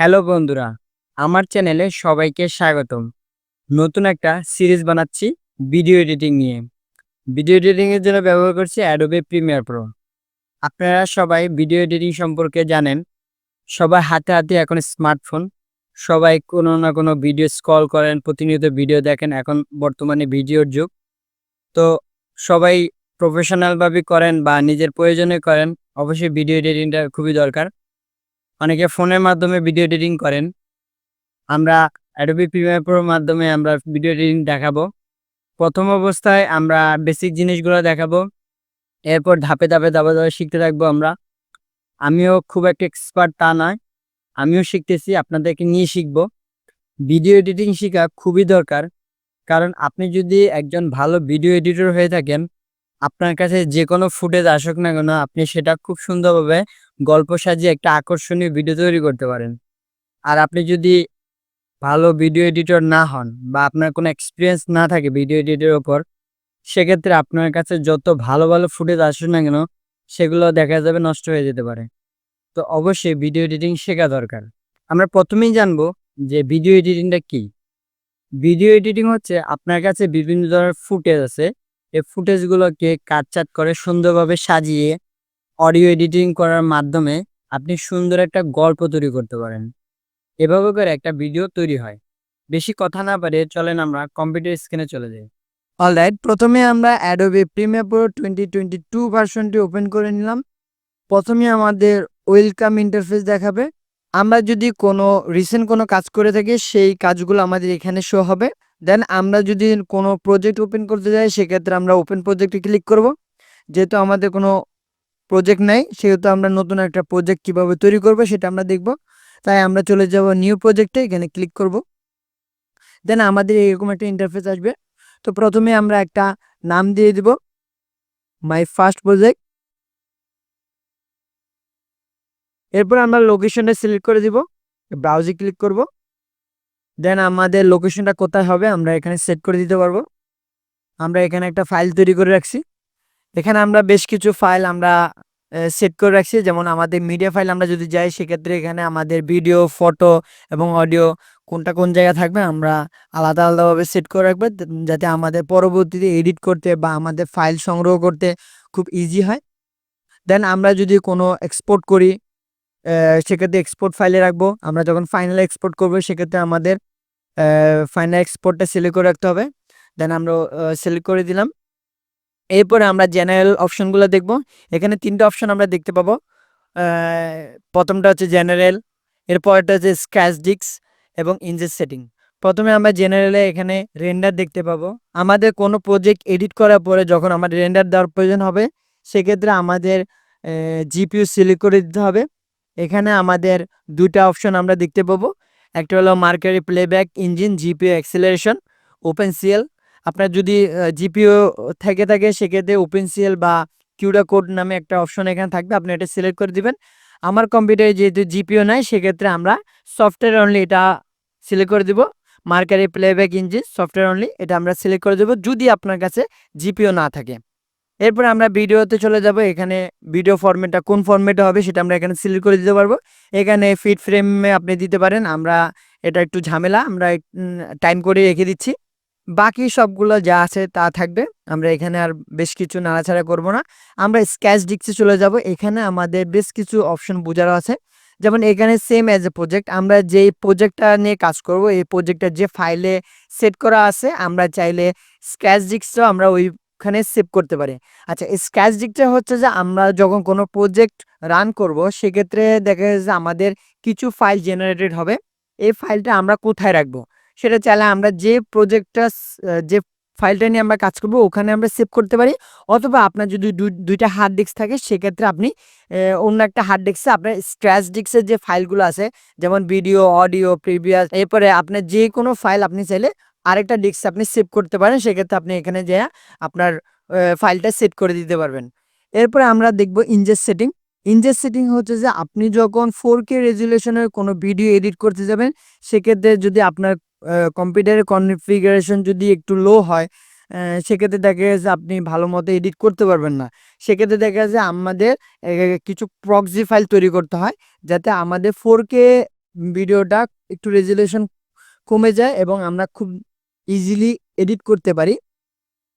Hello বন্ধুরা, আমার চ্যানেলে সবাইকে স্বাগতম। নতুন একটা সিরিজ বানাচ্ছি ভিডিও এডিটিং নিয়ে। ভিডিও এডিটিংয়ের জন্য ব্যবহার করছি অ্যাডোবে প্রিমিয়ার প্রো আপনারা সবাই ভিডিও এডিটিং সম্পর্কে জানেন, সবাই হাতে হাতে এখন স্মার্টফোন, সবাই কোনো না কোনো ভিডিও স্কল করেন, প্রতিনিয়ত ভিডিও দেখেন, এখন বর্তমানে ভিডিওর যুগ। তো সবাই প্রফেশনালভাবে করেন বা নিজের প্রয়োজনে করেন, অবশ্যই ভিডিও এডিটিংটা খুবই দরকার। অনেকে ফোনের মাধ্যমে ভিডিও এডিটিং করেন। আমরা অ্যাডোবি প্রিমিয়ার প্রোর মাধ্যমে আমরা ভিডিও এডিটিং দেখাবো। প্রথম অবস্থায় আমরা বেসিক জিনিসগুলো দেখাবো। এরপর ধাপে ধাপে ধাপে ধাপে শিখতে থাকব আমরা। আমিও খুব একটা এক্সপার্ট তা নয়। আমিও শিখতেছি, আপনাদেরকে নিয়ে শিখব। ভিডিও এডিটিং শেখা খুবই দরকার। কারণ আপনি যদি একজন ভালো ভিডিও এডিটর হয়ে থাকেন আপনার কাছে যে কোনো ফুটেজ আসুক না কেন, আপনি সেটা খুব সুন্দরভাবে গল্প সাজিয়ে একটা আকর্ষণীয় ভিডিও তৈরি করতে পারেন। আর আপনি যদি ভালো ভিডিও এডিটর না হন বা আপনার কোনো এক্সপিরিয়েন্স না থাকে ভিডিও এডিটের ওপর, সেক্ষেত্রে আপনার কাছে যত ভালো ভালো ফুটেজ আসুক না কেন, সেগুলো দেখা যাবে নষ্ট হয়ে যেতে পারে। তো অবশ্যই ভিডিও এডিটিং শেখা দরকার। আমরা প্রথমেই জানব যে ভিডিও এডিটিংটা কি। ভিডিও এডিটিং হচ্ছে আপনার কাছে বিভিন্ন ধরনের ফুটেজ আছে এই ফুটেজগুলোকে কাটচাট করে সুন্দরভাবে সাজিয়ে অডিও এডিটিং করার মাধ্যমে আপনি সুন্দর একটা গল্প তৈরি করতে পারেন। এভাবে করে একটা ভিডিও তৈরি হয়। বেশি কথা না পারে চলেন আমরা কম্পিউটার স্ক্রিনে চলে যাই। অলরাইট প্রথমে আমরা Adobe Premiere Pro twenty twenty two ভার্সনটি open করে নিলাম। প্রথমে আমাদের ওয়েলকাম ইন্টারফেস দেখাবে। আমরা যদি কোনো রিসেন্ট কোনো কাজ করে থাকি, সেই কাজগুলো আমাদের এখানে শো হবে। দেন আমরা যদি কোনো প্রজেক্ট ওপেন করতে যাই, সেক্ষেত্রে আমরা ওপেন প্রজেক্টে ক্লিক করব। যেহেতু আমাদের কোনো প্রজেক্ট নাই, সেহেতু আমরা নতুন একটা প্রজেক্ট কীভাবে তৈরি করব সেটা আমরা দেখব। তাই আমরা চলে যাব নিউ প্রজেক্টে এখানে ক্লিক করব। দেন আমাদের এরকম একটা ইন্টারফেস আসবে। তো প্রথমে আমরা একটা নাম দিয়ে দিব মাই ফার্স্ট প্রজেক্ট এরপর আমরা লোকেশনটা সিলেক্ট করে দিব ব্রাউজে ক্লিক করব। দেন আমাদের লোকেশনটা কোথায় হবে আমরা এখানে সেট করে দিতে পারব। আমরা এখানে একটা ফাইল তৈরি করে রাখছি। এখানে আমরা বেশ কিছু ফাইল আমরা সেট করে রাখছি। যেমন আমাদের মিডিয়া ফাইল আমরা যদি যাই, সেক্ষেত্রে এখানে আমাদের ভিডিও ফটো এবং অডিও কোনটা কোন জায়গায় থাকবে আমরা আলাদা আলাদাভাবে সেট করে রাখব। যাতে আমাদের পরবর্তীতে এডিট করতে বা আমাদের ফাইল সংগ্রহ করতে খুব ইজি হয়। দেন আমরা যদি কোনো এক্সপোর্ট করি সেক্ষেত্রে এক্সপোর্ট ফাইলে রাখব। আমরা যখন ফাইনাল এক্সপোর্ট করব, সেক্ষেত্রে আমাদের ফাইনাল এক্সপোর্টটা সিলেক্ট করে রাখতে হবে। দেন আমরা সিলেক্ট করে দিলাম। এরপরে আমরা জেনারেল অপশনগুলো দেখব। এখানে তিনটা অপশন আমরা দেখতে পাবো। প্রথমটা হচ্ছে জেনারেল এরপরটা হচ্ছে স্ক্যাচ ডিক্স এবং ইঞ্জেস সেটিং প্রথমে আমরা জেনারেলে এখানে রেন্ডার দেখতে পাবো। আমাদের কোনো প্রজেক্ট এডিট করার পরে যখন আমাদের রেন্ডার দেওয়ার প্রয়োজন হবে, সেক্ষেত্রে আমাদের জিপিউ সিলেক্ট করে দিতে হবে। এখানে আমাদের দুটা অপশন আমরা দেখতে পাবো। একটা হলো mercury playback, engine, GPU acceleration OpenCL আপনার যদি জিপিও থেকে থাকে, সেক্ষেত্রে ওপেন সিএল বা কিউডা কোড নামে একটা অপশন এখানে থাকবে। আপনি এটা সিলেক্ট করে দিবেন। আমার কম্পিউটারে যেহেতু জিপিও নাই, সেক্ষেত্রে আমরা সফটওয়্যার অনলি এটা সিলেক্ট করে দিব। Mercury playback, engine, software only এটা আমরা সিলেক্ট করে দেবো, যদি আপনার কাছে জিপিও না থাকে। এরপর আমরা ভিডিওতে চলে যাব, এখানে ভিডিও ফরম্যাটটা কোন ফরম্যাটে হবে সেটা আমরা এখানে সিলেক্ট করে দিতে পারব। এখানে ফিট ফ্রেমে আপনি দিতে পারেন, আমরা এটা একটু ঝামেলা, আমরা টাইম করে রেখে দিচ্ছি। বাকি সবগুলো যা আছে তা থাকবে, আমরা এখানে আর বেশ কিছু নাড়াচাড়া করব না। আমরা স্ক্যাচ ডিক্সে চলে যাব, এখানে আমাদের বেশ কিছু অপশন বোঝানো আছে। যেমন এখানে সেম অ্যাজ এ প্রজেক্ট আমরা যেই প্রজেক্টটা নিয়ে কাজ করব, এই প্রজেক্টটা যে ফাইলে সেট করা আছে, আমরা চাইলে স্ক্যাচ ডিক্সটাও আমরা ওইখানে সেভ করতে পারি। আচ্ছা স্ক্যাচ ডিক্সটা হচ্ছে যে, আমরা যখন কোনো প্রজেক্ট রান করব, সেক্ষেত্রে দেখা যাচ্ছে যে, আমাদের কিছু ফাইল জেনারেটেড হবে। এই ফাইলটা আমরা কোথায় রাখব? সেটা চাইলে আমরা যে প্রজেক্টটা যে ফাইলটা নিয়ে আমরা কাজ করব, ওখানে আমরা সেভ করতে পারি। অথবা আপনার যদি দুইটা হার্ড ডিস্ক থাকে, সেক্ষেত্রে আপনি অন্য একটা হার্ড ডিস্কে আপনার স্ক্র্যাচ ডিস্কের যে ফাইলগুলো আছে, যেমন ভিডিও অডিও প্রিভিয়াস এরপরে আপনার যে কোনো ফাইল আপনি চাইলে আরেকটা ডিস্ক আপনি সেভ করতে পারেন, সেক্ষেত্রে আপনি এখানে যে আপনার ফাইলটা সেট করে দিতে পারবেন। এরপরে আমরা দেখব ইনজেস সেটিং ইনজেস সেটিং হচ্ছে যে আপনি যখন ফোর কে রেজুলেশনের কোনো ভিডিও এডিট করতে যাবেন, সেক্ষেত্রে যদি আপনার কম্পিউটারের কনফিগারেশন যদি একটু লো হয় সেক্ষেত্রে দেখা যাচ্ছে আপনি ভালো মতো এডিট করতে পারবেন না। সেক্ষেত্রে দেখা যাচ্ছে আমাদের কিছু প্রক্সি ফাইল তৈরি করতে হয়, যাতে আমাদের ফোর কে ভিডিওটা একটু রেজুলেশন কমে যায় এবং আমরা খুব ইজিলি এডিট করতে পারি।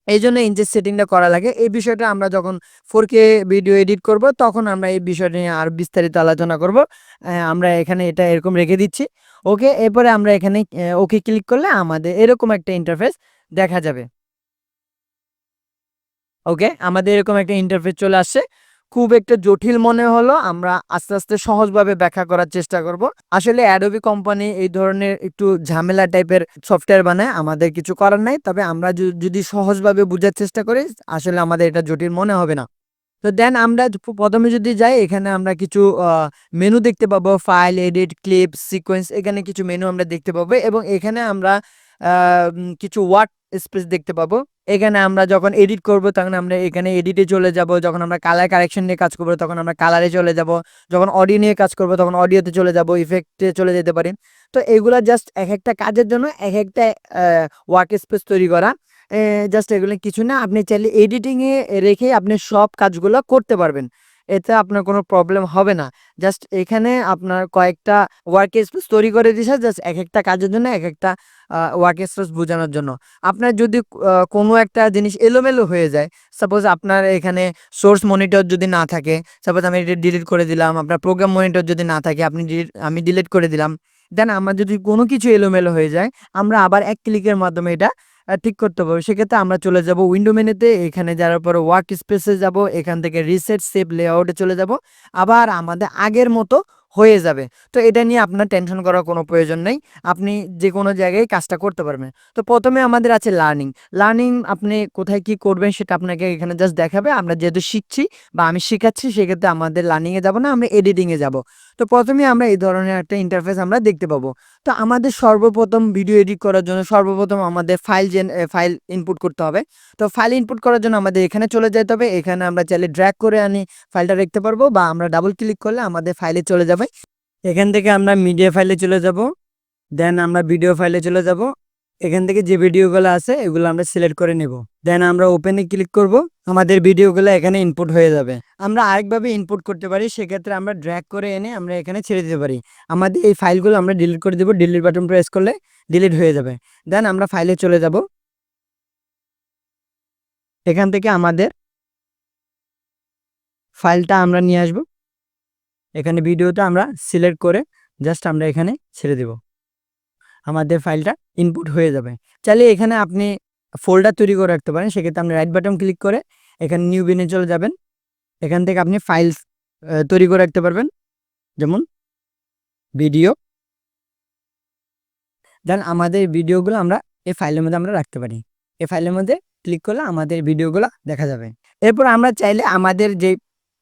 এই জন্য ইঞ্চের সেটিংটা করা লাগে। এই বিষয়টা আমরা যখন ফোর কে ভিডিও এডিট করব, তখন আমরা এই বিষয়টা নিয়ে আর বিস্তারিত আলোচনা করব। আমরা এখানে এটা এরকম রেখে দিচ্ছি। ওকে এরপরে আমরা এখানে ওকে ক্লিক করলে আমাদের এরকম একটা ইন্টারফেস দেখা যাবে। ওকে আমাদের এরকম একটা ইন্টারফেস চলে আসছে। খুব একটা জটিল মনে হলো, আমরা আস্তে আস্তে সহজভাবে ব্যাখ্যা করার চেষ্টা করব। আসলে অ্যাডোবি কোম্পানি এই ধরনের একটু ঝামেলা টাইপের সফটওয়্যার বানায়, আমাদের কিছু করার নাই। তবে আমরা যদি সহজভাবে বোঝার চেষ্টা করি, আসলে আমাদের এটা জটিল মনে হবে না। তো দেন আমরা প্রথমে যদি যাই, এখানে আমরা কিছু মেনু দেখতে পাবো। ফাইল এডিট ক্লিপ সিকোয়েন্স এখানে কিছু মেনু আমরা দেখতে পাবো এবং এখানে আমরা কিছু ওয়ার্ড স্পেস দেখতে পাবো। এখানে আমরা যখন এডিট করব, তখন আমরা এখানে এডিটে চলে যাব। যখন আমরা কালার কারেকশন নিয়ে কাজ করব, তখন আমরা কালারে চলে যাব। যখন অডিও নিয়ে কাজ করব, তখন অডিওতে চলে যাব ইফেক্টে চলে যেতে পারি। তো এগুলো জাস্ট এক একটা কাজের জন্য এক একটা ওয়ার্ক স্পেস তৈরি করা। জাস্ট এগুলো কিছু না। আপনি চাইলে এডিটিংয়ে রেখে আপনি সব কাজগুলো করতে পারবেন। এতে আপনার কোনো প্রবলেম হবে না। জাস্ট এখানে আপনার কয়েকটা ওয়ার্ক স্পেস তৈরি করে দিয়েছে জাস্ট এক একটা কাজের জন্য এক একটা ওয়ার্ক স্পেস বোঝানোর জন্য। আপনার যদি কোনো একটা জিনিস এলোমেলো হয়ে যায় সাপোজ আপনার এখানে সোর্স মনিটর যদি না থাকে সাপোজ আমি এটা ডিলিট করে দিলাম, আপনার প্রোগ্রাম মনিটর যদি না থাকে, আপনি আমি ডিলিট করে দিলাম দেন আমার যদি কোনো কিছু এলোমেলো হয়ে যায়, আমরা আবার এক ক্লিকের মাধ্যমে এটা ঠিক করতে পারব। সেক্ষেত্রে আমরা চলে যাব উইন্ডো মেনুতে এখানে যাওয়ার পর ওয়ার্ক স্পেসে যাব। এখান থেকে রিসেট সেভ লেআউটে চলে যাব। আবার আমাদের আগের মতো হয়ে যাবে। তো এটা নিয়ে আপনার টেনশন করার কোনো প্রয়োজন নেই। আপনি যে কোনো জায়গায় কাজটা করতে পারবেন। তো প্রথমে আমাদের আছে লার্নিং লার্নিং আপনি কোথায় কি করবেন সেটা আপনাকে এখানে জাস্ট দেখাবে। আমরা যেহেতু শিখছি বা আমি শেখাচ্ছি, সেক্ষেত্রে আমাদের লার্নিংয়ে যাব না, আমরা এডিটিংয়ে যাব। তো প্রথমে আমরা এই ধরনের একটা ইন্টারফেস আমরা দেখতে পাবো। তো আমাদের সর্বপ্রথম ভিডিও এডিট করার জন্য সর্বপ্রথম আমাদের ফাইল জেন ফাইল ইনপুট করতে হবে। তো ফাইল ইনপুট করার জন্য আমাদের এখানে চলে যেতে হবে। এখানে আমরা চাইলে ড্র্যাগ করে আনি ফাইলটা দেখতে পারব বা আমরা ডাবল ক্লিক করলে আমাদের ফাইলে চলে যাবে। এখান থেকে আমরা মিডিয়া ফাইলে চলে যাব। দেন আমরা ভিডিও ফাইলে চলে যাব। এখান থেকে যে ভিডিওগুলো আছে, এগুলো আমরা সিলেক্ট করে নেব। দেন আমরা ওপেনে ক্লিক করব। আমাদের ভিডিওগুলো এখানে ইনপুট হয়ে যাবে। আমরা আরেকভাবে ইনপুট করতে পারি, সেক্ষেত্রে আমরা ড্র্যাগ করে এনে আমরা এখানে ছেড়ে দিতে পারি। আমাদের এই ফাইলগুলো আমরা ডিলিট করে দেবো। ডিলিট বাটন প্রেস করলে ডিলিট হয়ে যাবে। দেন আমরা ফাইলে চলে যাব। এখান থেকে আমাদের ফাইলটা আমরা নিয়ে আসব। এখানে ভিডিওটা আমরা সিলেক্ট করে জাস্ট আমরা এখানে ছেড়ে দেব। আমাদের ফাইলটা ইনপুট হয়ে যাবে। চাইলে এখানে আপনি ফোল্ডার তৈরি করে রাখতে পারেন। সেক্ষেত্রে আপনি রাইট বাটন ক্লিক করে এখানে নিউ বিনে চলে যাবেন। এখান থেকে আপনি ফাইলস তৈরি করে রাখতে পারবেন। যেমন ভিডিও দেন আমাদের ভিডিওগুলো আমরা এই ফাইলের মধ্যে আমরা রাখতে পারি। এই ফাইলের মধ্যে ক্লিক করলে আমাদের ভিডিওগুলো দেখা যাবে। এরপর আমরা চাইলে আমাদের যে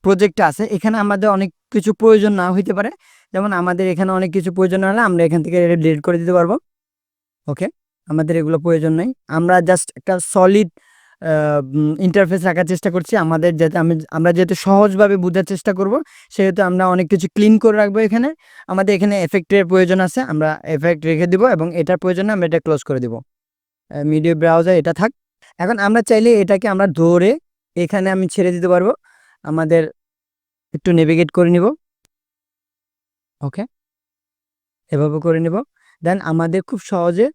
প্রজেক্টটা আছে, এখানে আমাদের অনেক কিছু প্রয়োজন না হইতে পারে। যেমন আমাদের এখানে অনেক কিছু প্রয়োজন হলে আমরা এখান থেকে ডিলিট করে দিতে পারব। ওকে আমাদের এগুলো প্রয়োজন নেই। আমরা জাস্ট একটা সলিড ইন্টারফেস রাখার চেষ্টা করছি। আমাদের যাতে আমি, আমরা যেহেতু সহজভাবে বোঝার চেষ্টা করব, সেহেতু আমরা অনেক কিছু ক্লিন করে রাখব এখানে। আমাদের এখানে এফেক্টের প্রয়োজন আছে। আমরা এফেক্ট রেখে দিব এবং এটার প্রয়োজনে আমরা এটা ক্লোজ করে দিব। মিডিয়া ব্রাউজার এটা থাক। এখন আমরা চাইলে এটাকে আমরা ধরে এখানে আমি ছেড়ে দিতে পারব। আমাদের একটু নেভিগেট করে নিব। ওকে এভাবে করে নিব। দেন আমাদের খুব সহজে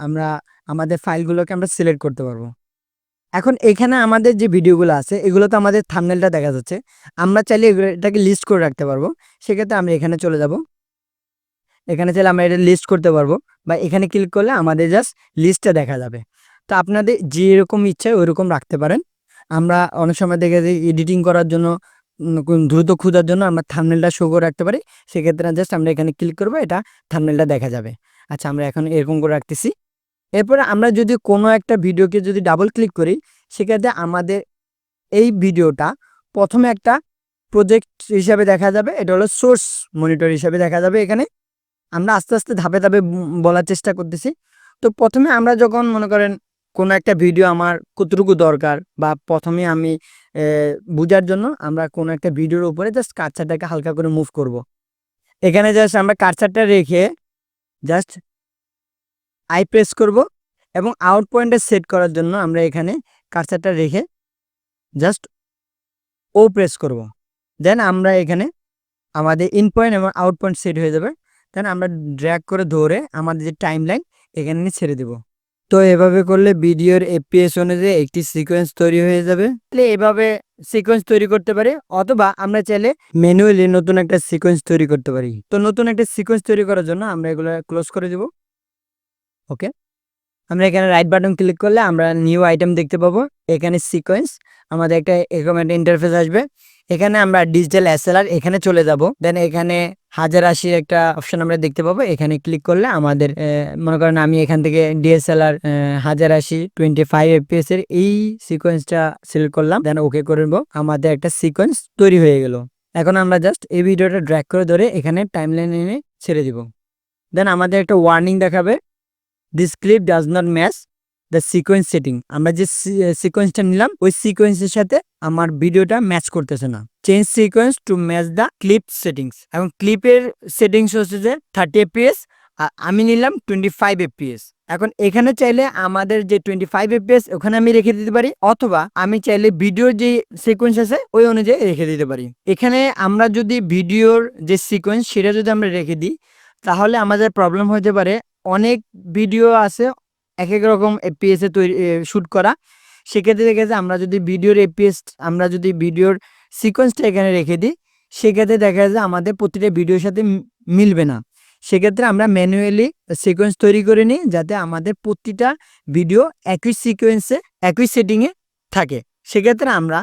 আমরা আমাদের ফাইলগুলোকে আমরা সিলেক্ট করতে পারব। এখন এখানে আমাদের যে ভিডিওগুলো আছে, এগুলো তো আমাদের থামনেলটা দেখা যাচ্ছে। আমরা চাইলে এটাকে লিস্ট করে রাখতে পারব। সেক্ষেত্রে আমরা এখানে চলে যাব। এখানে চাইলে আমরা এটা লিস্ট করতে পারব বা এখানে ক্লিক করলে আমাদের জাস্ট লিস্টটা দেখা যাবে। তো আপনাদের যেরকম ইচ্ছা ওইরকম রাখতে পারেন। আমরা অনেক সময় দেখে এডিটিং করার জন্য দ্রুত খোঁজার জন্য আমরা থামনেলটা শো করে রাখতে পারি, সেক্ষেত্রে জাস্ট আমরা এখানে ক্লিক করব, এটা থামনেলটা দেখা যাবে। আচ্ছা আমরা এখন এরকম করে রাখতেছি। এরপরে আমরা যদি কোনো একটা ভিডিওকে যদি ডাবল ক্লিক করি, সেক্ষেত্রে আমাদের এই ভিডিওটা প্রথমে একটা প্রজেক্ট হিসাবে দেখা যাবে, এটা হলো সোর্স মনিটর হিসাবে দেখা যাবে এখানে। আমরা আস্তে আস্তে ধাপে ধাপে বলার চেষ্টা করতেছি। তো প্রথমে আমরা যখন মনে করেন কোনো একটা ভিডিও আমার কতটুকু দরকার বা প্রথমে আমি বুঝার জন্য আমরা কোনো একটা ভিডিওর উপরে জাস্ট কারচারটাকে হালকা করে মুভ করব। এখানে জাস্ট আমরা কারচারটা রেখে জাস্ট আই প্রেস করব এবং আউট পয়েন্টে সেট করার জন্য আমরা এখানে কারচারটা রেখে জাস্ট ও প্রেস করব। দেন আমরা এখানে আমাদের ইন পয়েন্ট এবং আউট পয়েন্ট সেট হয়ে যাবে দেন আমরা ড্র্যাগ করে ধরে আমাদের যে টাইম লাইন এখানে ছেড়ে দেব তো এভাবে করলে ভিডিওর এপিএস অনুযায়ী একটি সিকোয়েন্স তৈরি হয়ে যাবে। তাহলে এভাবে সিকোয়েন্স তৈরি করতে পারি, অথবা আমরা চাইলে ম্যানুয়ালি নতুন একটা সিকোয়েন্স তৈরি করতে পারি। তো নতুন একটা সিকোয়েন্স তৈরি করার জন্য আমরা এগুলো ক্লোজ করে দেব। ওকে আমরা এখানে রাইট বাটন ক্লিক করলে আমরা নিউ আইটেম দেখতে পাবো। এখানে সিকোয়েন্স আমাদের একটা এরকম একটা ইন্টারফেস আসবে। এখানে আমরা ডিজিটাল এসএলআর এখানে চলে যাব। দেন এখানে হাজার আশি একটা অপশন আমরা দেখতে পাবো। এখানে ক্লিক করলে আমাদের মনে করেন আমি এখান থেকে ডিএসএলআর হাজার আশি টোয়েন্টি ফাইভ এফপিএস এর এই সিকোয়েন্সটা সিলেক্ট করলাম। দেন ওকে করে নেব। আমাদের একটা সিকোয়েন্স তৈরি হয়ে গেল। এখন আমরা জাস্ট এই ভিডিওটা ড্র্যাক করে ধরে এখানে টাইমলাইন এনে ছেড়ে দিব। দেন আমাদের একটা ওয়ার্নিং দেখাবে। This clip does not match the sequence setting আমরা যে সিকোয়েন্সটা নিলাম, ওই সিকোয়েন্সের সাথে আমার ভিডিওটা ম্যাচ করতেছে না। Change sequence to match the clip settings এখন ক্লিপের সেটিংস হচ্ছে যে থার্টি এফপিএস আমি নিলাম টোয়েন্টি ফাইভ এফপিএস এখন এখানে চাইলে আমাদের যে টোয়েন্টি ফাইভ এফপিএস ওখানে আমি রেখে দিতে পারি, অথবা আমি চাইলে ভিডিওর যে সিকোয়েন্স আছে, ওই অনুযায়ী রেখে দিতে পারি। এখানে আমরা যদি ভিডিওর যে সিকোয়েন্স সেটা যদি আমরা রেখে দিই, তাহলে আমাদের প্রবলেম হতে পারে, অনেক ভিডিও আছে এক এক রকম এপিএস তৈরি শ্যুট করা। সেক্ষেত্রে দেখা যায় আমরা যদি ভিডিওর এপিএস আমরা যদি ভিডিওর সিকোয়েন্সটা এখানে রেখে দিই, সেক্ষেত্রে দেখা যায় আমাদের প্রতিটা ভিডিওর সাথে মিলবে না। সেক্ষেত্রে আমরা ম্যানুয়ালি সিকোয়েন্স তৈরি করে নিই, যাতে আমাদের প্রতিটা ভিডিও একই সিকোয়েন্সে একই সেটিংয়ে থাকে। সেক্ষেত্রে আমরা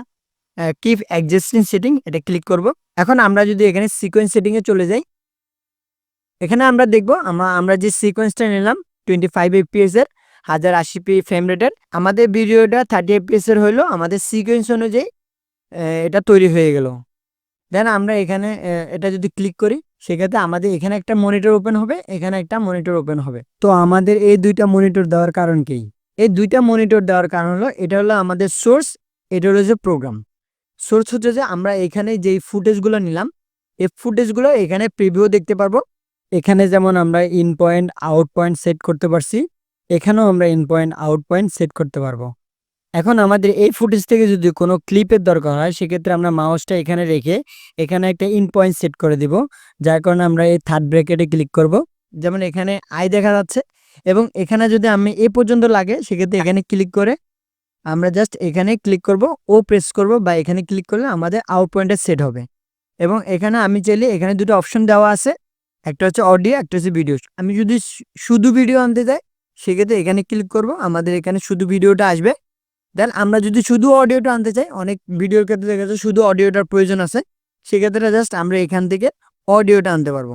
কিপ অ্যাডজাস্টিং সেটিং এটা ক্লিক করব। এখন আমরা যদি এখানে সিকোয়েন্স সেটিংয়ে চলে যাই, এখানে আমরা দেখব, আমরা আমরা যে সিকোয়েন্সটা নিলাম টোয়েন্টি ফাইভ এফপিএস এর হাজার আশি পি ফ্রেম রেটের আমাদের ভিডিওটা থার্টি এফপিএস এর হলো আমাদের সিকোয়েন্স অনুযায়ী এটা তৈরি হয়ে গেল। দেন আমরা এখানে এটা যদি ক্লিক করি, সেক্ষেত্রে আমাদের এখানে একটা মনিটর ওপেন হবে, এখানে একটা মনিটর ওপেন হবে। তো আমাদের এই দুইটা মনিটর দেওয়ার কারণ কি? এই দুইটা মনিটর দেওয়ার কারণ হলো, এটা হলো আমাদের সোর্স এটা হলো যে প্রোগ্রাম সোর্স হচ্ছে যে আমরা এখানে যেই ফুটেজগুলো নিলাম, এই ফুটেজগুলো এখানে প্রিভিউ দেখতে পারব। এখানে যেমন আমরা in point out point set করতে পারছি। এখানেও আমরা in point out point set করতে পারব। এখন আমাদের এই ফুটেজ থেকে যদি কোনো ক্লিপের দরকার হয়, সেক্ষেত্রে আমরা মাউসটা এখানে রেখে এখানে একটা ইন পয়েন্ট সেট করে দিব, যার কারণে আমরা এই থার্ড ব্র্যাকেটে ক্লিক করব। যেমন এখানে আই দেখা যাচ্ছে, এবং এখানে যদি আমি এ পর্যন্ত লাগে, সেক্ষেত্রে এখানে ক্লিক করে আমরা জাস্ট এখানে ক্লিক করব ও প্রেস করব, বা এখানে ক্লিক করলে আমাদের আউট পয়েন্টে সেট হবে। এবং এখানে আমি চাইলে এখানে দুটো অপশন দেওয়া আছে, একটা হচ্ছে অডিও একটা হচ্ছে ভিডিও আমি যদি শুধু ভিডিও আনতে চাই সেক্ষেত্রে এখানে ক্লিক করব, আমাদের এখানে শুধু ভিডিওটা আসবে। দেন আমরা যদি শুধু অডিওটা আনতে চাই, অনেক ভিডিওর ক্ষেত্রে দেখা যাচ্ছে শুধু অডিওটার প্রয়োজন আছে। সেক্ষেত্রে জাস্ট আমরা এখান থেকে অডিওটা আনতে পারব।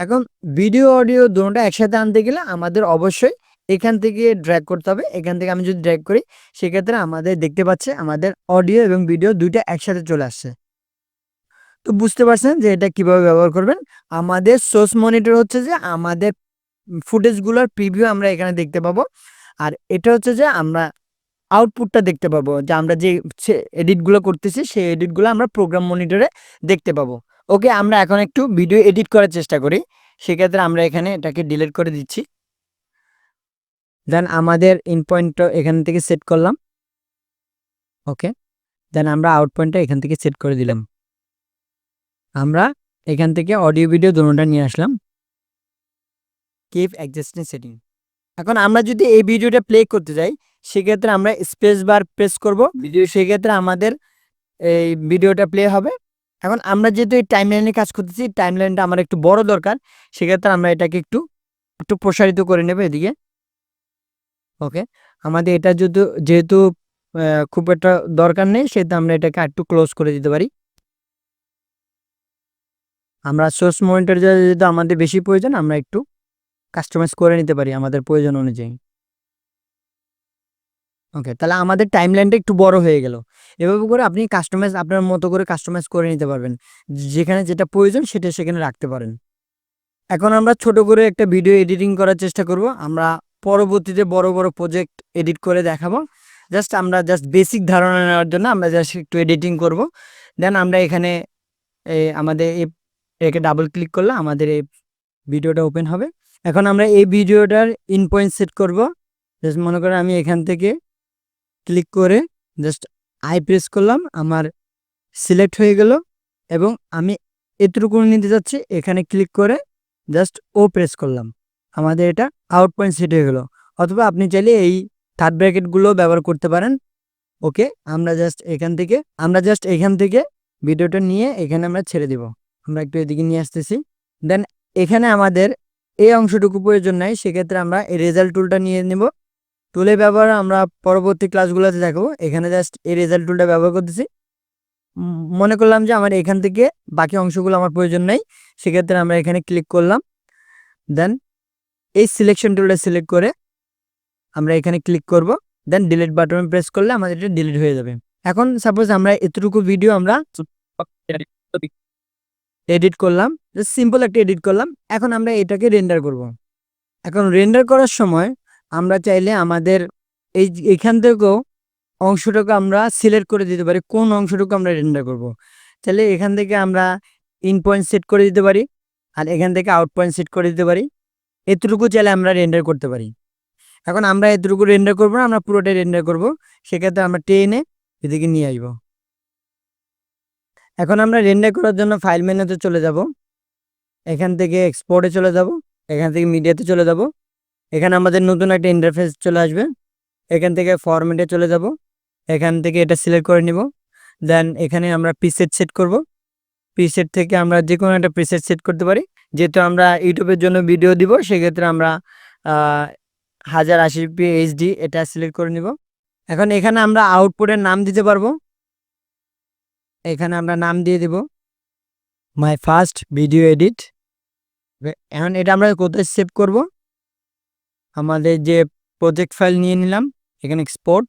এখন ভিডিও অডিও দুটোটা একসাথে আনতে গেলে আমাদের অবশ্যই এখান থেকে ড্র্যাগ করতে হবে। এখান থেকে আমি যদি ড্র্যাগ করি, সেক্ষেত্রে আমাদের দেখতে পাচ্ছে আমাদের অডিও এবং ভিডিও দুইটা একসাথে চলে আসছে। তো বুঝতে পারছেন যে এটা কীভাবে ব্যবহার করবেন? আমাদের সোর্স মনিটর হচ্ছে যে আমাদের ফুটেজগুলোর প্রিভিউ আমরা এখানে দেখতে পাবো। আর এটা হচ্ছে যে আমরা আউটপুটটা দেখতে পাবো, যে আমরা যে এডিটগুলো করতেছি, সেই এডিটগুলো আমরা প্রোগ্রাম মনিটরে দেখতে পাবো। ওকে আমরা এখন একটু ভিডিও এডিট করার চেষ্টা করি। সেক্ষেত্রে আমরা এখানে এটাকে ডিলিট করে দিচ্ছি। দেন আমাদের ইন পয়েন্টটা এখান থেকে সেট করলাম। ওকে দেন আমরা আউট পয়েন্টটা এখান থেকে সেট করে দিলাম। আমরা এখান থেকে অডিও ভিডিও দুটোটা নিয়ে আসলাম। কিপ অ্যাডজাস্টিং সেটিং এখন আমরা যদি এই ভিডিওটা প্লে করতে যাই সেক্ষেত্রে আমরা স্পেস বার প্রেস করব। ভিডিও সেক্ষেত্রে আমাদের এই ভিডিওটা প্লে হবে। এখন আমরা যেহেতু এই টাইম লাইনে কাজ করতেছি টাইম লাইনটা আমার একটু বড় দরকার। সেক্ষেত্রে আমরা এটাকে একটু একটু প্রসারিত করে নেব এদিকে। ওকে আমাদের এটা যেহেতু যেহেতু খুব একটা দরকার নেই সেহেতু আমরা এটাকে একটু ক্লোজ করে দিতে পারি। আমরা সোর্স মনিটর যেহেতু আমাদের বেশি প্রয়োজন আমরা একটু কাস্টমাইজ করে নিতে পারি আমাদের প্রয়োজন অনুযায়ী। ওকে তাহলে আমাদের টাইম লাইনটা একটু বড় হয়ে গেল। এভাবে করে আপনি কাস্টমাইজ আপনার মতো করে কাস্টমাইজ করে নিতে পারবেন। যেখানে যেটা প্রয়োজন সেটা সেখানে রাখতে পারেন। এখন আমরা ছোট করে একটা ভিডিও এডিটিং করার চেষ্টা করব। আমরা পরবর্তীতে বড় বড় প্রজেক্ট এডিট করে দেখাবো। জাস্ট আমরা জাস্ট বেসিক ধারণা নেওয়ার জন্য আমরা জাস্ট একটু এডিটিং করব। দেন আমরা এখানে আমাদের এই একে ডাবল ক্লিক করলে আমাদের এই ভিডিওটা ওপেন হবে। এখন আমরা এই ভিডিওটার ইন পয়েন্ট সেট করব। জাস্ট মনে করেন আমি এখান থেকে ক্লিক করে জাস্ট আই প্রেস করলাম, আমার সিলেক্ট হয়ে গেল এবং আমি এতটুকু নিতে যাচ্ছি, এখানে ক্লিক করে জাস্ট ও প্রেস করলাম। আমাদের এটা আউট পয়েন্ট সেট হয়ে গেলো। অথবা আপনি চাইলে এই থার্ড ব্র্যাকেটগুলো ব্যবহার করতে পারেন। ওকে আমরা জাস্ট এখান থেকে, আমরা জাস্ট এখান থেকে ভিডিওটা নিয়ে এখানে আমরা ছেড়ে দিব। আমরা একটু এদিকে নিয়ে আসতেছি। দেন এখানে আমাদের এই অংশটুকু প্রয়োজন নাই, সেক্ষেত্রে আমরা এই রেজাল্ট টুলটা নিয়ে নেব। টুলের ব্যবহার আমরা পরবর্তী ক্লাসগুলোতে দেখাবো। এখানে জাস্ট এই রেজাল্ট টুলটা ব্যবহার করতেছি। মনে করলাম যে আমার এখান থেকে বাকি অংশগুলো আমার প্রয়োজন নেই, সেক্ষেত্রে আমরা এখানে ক্লিক করলাম। দেন এই সিলেকশন টুলটা সিলেক্ট করে আমরা এখানে ক্লিক করব। দেন ডিলিট বাটনে প্রেস করলে আমাদের এটা ডিলিট হয়ে যাবে। এখন সাপোজ আমরা এতটুকু ভিডিও আমরা এডিট করলাম সিম্পল একটা এডিট করলাম, এখন আমরা এটাকে রেন্ডার করব। এখন রেন্ডার করার সময় আমরা চাইলে আমাদের এই এখান থেকেও অংশটাকে আমরা সিলেক্ট করে দিতে পারি, কোন অংশটুকু আমরা রেন্ডার করব। তাহলে এখান থেকে আমরা ইন পয়েন্ট সেট করে দিতে পারি, আর এখান থেকে আউট পয়েন্ট সেট করে দিতে পারি, এতটুকু চাইলে আমরা রেন্ডার করতে পারি। এখন আমরা এতটুকু রেন্ডার করব না, আমরা পুরোটাই রেন্ডার করব, সেক্ষেত্রে আমরা টেনে এদিকে নিয়ে আসব। এখন আমরা রেন্ডার করার জন্য ফাইল মেনুতে চলে যাব। এখান থেকে এক্সপোর্টে চলে যাব। এখান থেকে মিডিয়াতে চলে যাব। এখানে আমাদের নতুন একটা ইন্টারফেস চলে আসবে। এখান থেকে ফরম্যাটে চলে যাব। এখান থেকে এটা সিলেক্ট করে নিব। দেন এখানে আমরা প্রিসেট সেট করব। প্রিসেট থেকে আমরা যে কোনো একটা প্রিসেট সেট করতে পারি। যেহেতু আমরা ইউটিউবের জন্য ভিডিও দিব, সেক্ষেত্রে আমরা হাজার আশি পি এইচডি এটা সিলেক্ট করে নিব। এখন এখানে আমরা আউটপুটের নাম দিতে পারব। এখানে আমরা নাম দিয়ে দিব। মাই ফার্স্ট ভিডিও এডিট এখন এটা আমরা কোথায় সেভ করব? আমাদের যে প্রজেক্ট ফাইল নিয়ে নিলাম, এখানে এক্সপোর্ট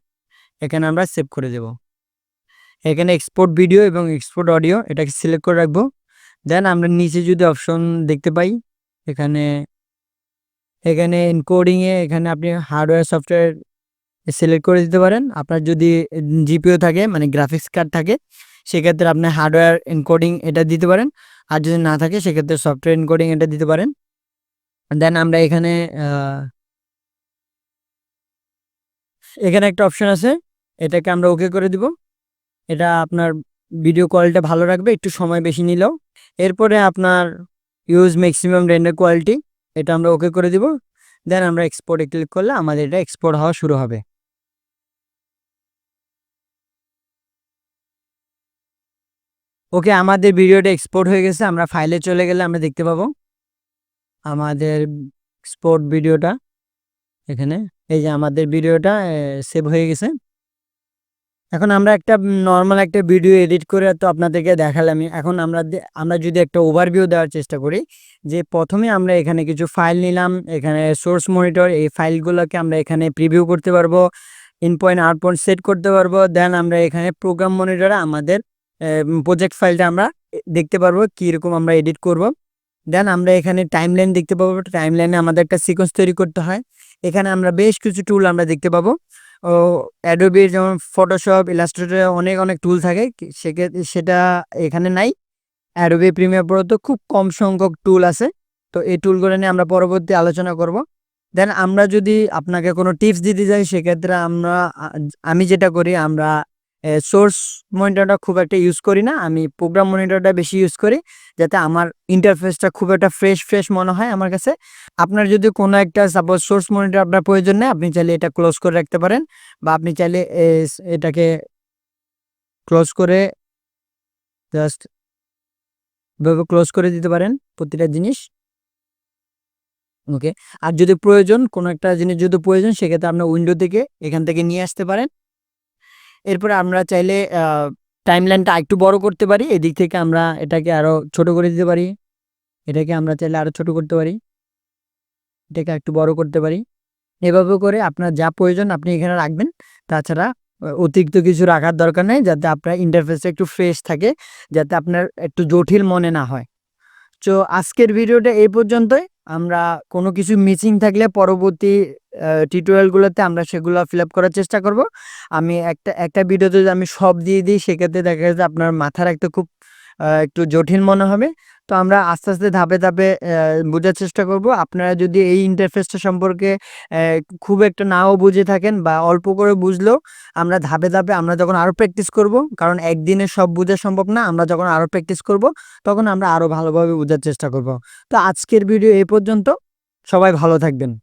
এখানে আমরা সেভ করে দেব। এখানে এক্সপোর্ট ভিডিও এবং এক্সপোর্ট অডিও এটাকে সিলেক্ট করে রাখব। দেন আমরা নিচে যদি অপশন দেখতে পাই, এখানে এখানে এনকোডিংয়ে এখানে আপনি হার্ডওয়্যার সফটওয়্যার সিলেক্ট করে দিতে পারেন। আপনার যদি জিপিও থাকে মানে গ্রাফিক্স কার্ড থাকে সেক্ষেত্রে আপনি হার্ডওয়্যার এনকোডিং এটা দিতে পারেন। আর যদি না থাকে, সেক্ষেত্রে সফটওয়্যার এনকোডিং এটা দিতে পারেন। দেন আমরা এখানে এখানে একটা অপশন আছে। এটাকে আমরা ওকে করে দিব। এটা আপনার ভিডিও কোয়ালিটি ভালো রাখবে। একটু সময় বেশি নিলেও। এরপরে আপনার ইউজ ম্যাক্সিমাম রেন্ডার কোয়ালিটি এটা আমরা ওকে করে দিব। দেন আমরা এক্সপোর্টে ক্লিক করলে আমাদের এটা এক্সপোর্ট হওয়া শুরু হবে। ওকে, আমাদের ভিডিওটা এক্সপোর্ট হয়ে গেছে, আমরা ফাইলে চলে গেলে আমরা দেখতে পাবো। আমাদের এক্সপোর্ট ভিডিওটা এখানে, এই যে আমাদের ভিডিওটা সেভ হয়ে গেছে। এখন আমরা একটা নর্মাল একটা ভিডিও এডিট করে তো আপনাদেরকে দেখালামই এখন আমরা আমরা যদি একটা ওভারভিউ দেওয়ার চেষ্টা করি, যে প্রথমে আমরা এখানে কিছু ফাইল নিলাম, এখানে সোর্স মনিটর এই ফাইলগুলোকে আমরা এখানে প্রিভিউ করতে পারব in point out point set করতে পারব দেন আমরা এখানে প্রোগ্রাম মনিটরে আমাদের প্রজেক্ট ফাইলটা আমরা দেখতে পারব কীরকম আমরা এডিট করব। দেন আমরা এখানে টাইম লাইন দেখতে পাবো। টাইম লাইনে আমাদের একটা সিকোয়েন্স তৈরি করতে হয়। এখানে আমরা বেশ কিছু টুল আমরা দেখতে পাবো। ও অ্যাডোবি যেমন ফটোশপ ইলাস্ট্রেটরে অনেক অনেক টুল থাকে। সেক্ষেত্রে সেটা এখানে নাই। অ্যাডোবি প্রিমিয়ার প্রো তো খুব কম সংখ্যক টুল আছে। তো এই টুলগুলো নিয়ে আমরা পরবর্তী আলোচনা করব। দেন আমরা যদি আপনাকে কোনো টিপস দিতে যাই সেক্ষেত্রে আমরা আমি যেটা করি, আমরা সোর্স মনিটরটা খুব একটা ইউজ করি না। আমি প্রোগ্রাম মনিটরটা বেশি ইউজ করি, যাতে আমার ইন্টারফেসটা খুব একটা ফ্রেশ ফ্রেশ মনে হয় আমার কাছে। আপনার যদি কোনো একটা সাপোজ সোর্স মনিটর আপনার প্রয়োজন নেই, আপনি চাইলে এটা ক্লোজ করে রাখতে পারেন বা আপনি চাইলে এটাকে ক্লোজ করে জাস্ট এভাবে ক্লোজ করে দিতে পারেন প্রতিটা জিনিস। ওকে আর যদি প্রয়োজন, কোনো একটা জিনিস যদি প্রয়োজন, সেক্ষেত্রে আপনার উইন্ডো থেকে এখান থেকে নিয়ে আসতে পারেন। এরপরে আমরা চাইলে টাইমলাইনটা একটু বড় করতে পারি, এদিক থেকে আমরা এটাকে আরও ছোট করে দিতে পারি, এটাকে আমরা চাইলে আরও ছোট করতে পারি, এটাকে একটু বড় করতে পারি। এভাবে করে আপনার যা প্রয়োজন আপনি এখানে রাখবেন, তাছাড়া অতিরিক্ত কিছু রাখার দরকার নেই, যাতে আপনার ইন্টারফেসটা একটু ফ্রেশ থাকে, যাতে আপনার একটু জটিল মনে না হয়। তো আজকের ভিডিওটা এই পর্যন্তই। আমরা কোনো কিছু মিসিং থাকলে পরবর্তী টিউটোরিয়ালগুলোতে আমরা সেগুলো ফিল আপ করার চেষ্টা করব। আমি একটা একটা ভিডিওতে আমি সব দিয়ে দিই, সেক্ষেত্রে দেখা যাচ্ছে আপনার মাথার একটা খুব একটু জটিল মনে হবে। তো আমরা আস্তে আস্তে ধাপে ধাপে বোঝার চেষ্টা করব। আপনারা যদি এই ইন্টারফেসটা সম্পর্কে খুব একটা নাও বুঝে থাকেন বা অল্প করে বুঝলেও আমরা ধাপে ধাপে আমরা যখন আরও প্র্যাকটিস করব, কারণ একদিনে সব বোঝা সম্ভব না, আমরা যখন আরও প্র্যাকটিস করব, তখন আমরা আরও ভালোভাবে বোঝার চেষ্টা করব। তো আজকের ভিডিও এই পর্যন্ত। সবাই ভালো থাকবেন।